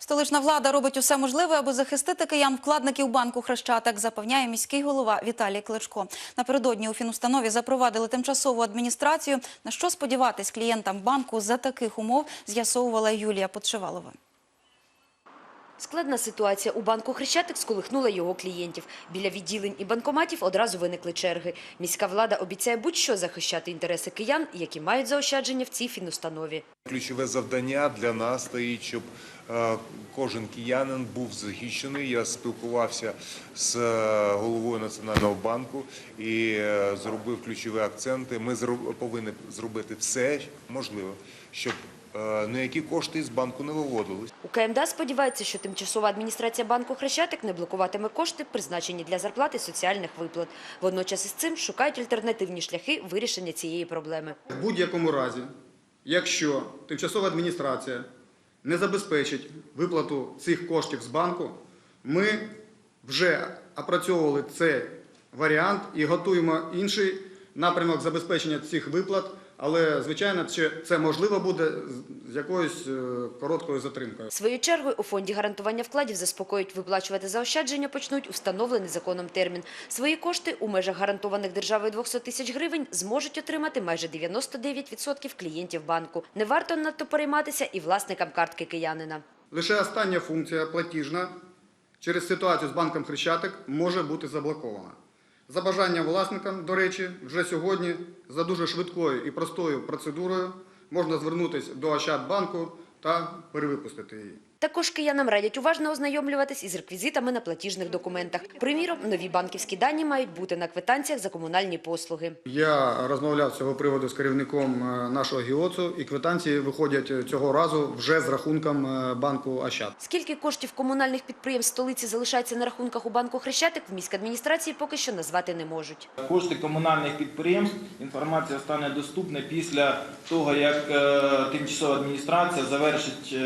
Столична влада робить усе можливе, аби захистити киян-вкладників банку Хрещатик, запевняє міський голова Віталій Кличко. Напередодні у фінустанові запровадили тимчасову адміністрацію. На що сподіватись клієнтам банку за таких умов, з'ясовувала Юлія Подшивалова. Складна ситуація у банку Хрещатик сколихнула його клієнтів. Біля відділень і банкоматів одразу виникли черги. Міська влада обіцяє будь-що захищати інтереси киян, які мають заощадження в цій фінустанові. Ключове завдання для нас стоїть, щоб е, кожен киянин був захищений. Я спілкувався з е, головою Національного банку і е, зробив ключові акценти. Ми повинні зробити все можливе, щоб е, ніякі кошти з банку не виводились. У КМДА сподівається, що тимчасова адміністрація банку Хрещатик не блокуватиме кошти, призначені для зарплати соціальних виплат. Водночас із цим шукають альтернативні шляхи вирішення цієї проблеми. В будь-якому разі, якщо тимчасова адміністрація не забезпечить виплату цих коштів з банку, ми вже опрацьовували цей варіант і готуємо інший напрямок забезпечення цих виплат. Але, звичайно, це можливо буде з- якоюсь е, короткою затримкою. Своєю чергою у фонді гарантування вкладів заспокоюють виплачувати заощадження почнуть встановлений законом термін. Свої кошти у межах гарантованих державою 200 тисяч гривень зможуть отримати майже 99% клієнтів банку. Не варто надто перейматися і власникам картки киянина. Лише остання функція платіжна через ситуацію з банком Хрещатик може бути заблокована. За бажанням власникам, до речі, вже сьогодні за дуже швидкою і простою процедурою можна звернутися до Ощадбанку та перевипустити її. Також киянам радять уважно ознайомлюватись із реквізитами на платіжних документах. Приміром, нові банківські дані мають бути на квитанціях за комунальні послуги. Я розмовляв з цього приводу з керівником е, нашого ГІОЦу, і квитанції виходять е, цього разу вже з рахунком е, банку Ощад. Скільки коштів комунальних підприємств столиці залишається на рахунках у банку Хрещатик, в міськадміністрації поки що назвати не можуть. Кошти комунальних підприємств, інформація стане доступна після того, як тимчасова адміністрація завершить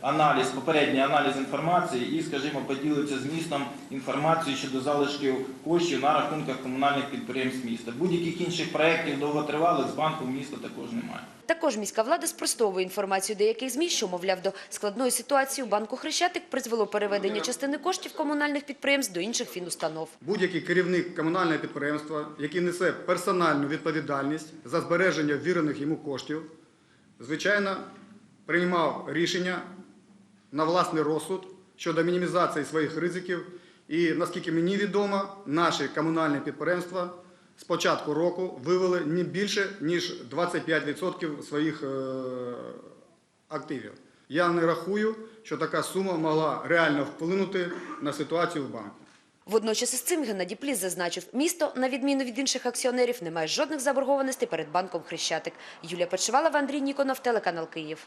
аналіз, попередній аналіз інформації і, скажімо, поділиться змістом інформації щодо залишків коштів на рахунках комунальних підприємств міста. Будь-яких інших проєктів довготривалих з банком міста також немає. Також міська влада спростовує інформацію деяких ЗМІ, що, мовляв, до складної ситуації у банку Хрещатик призвело переведення частини коштів комунальних підприємств до інших фінустанов. Будь-який керівник комунального підприємства, який несе персональну відповідальність за збереження ввірених йому коштів, звичайно, приймав рішення на власний розсуд щодо мінімізації своїх ризиків. І наскільки мені відомо, наші комунальні підприємства з початку року вивели не більше ніж 25% своїх е, активів. Я не рахую, що така сума могла реально вплинути на ситуацію в банку. Водночас із цим Геннадій Пліс зазначив, місто, на відміну від інших акціонерів, не має жодних заборгованостей перед банком Хрещатик. Юлія Печевалова, Андрій Ніконов, телеканал Київ.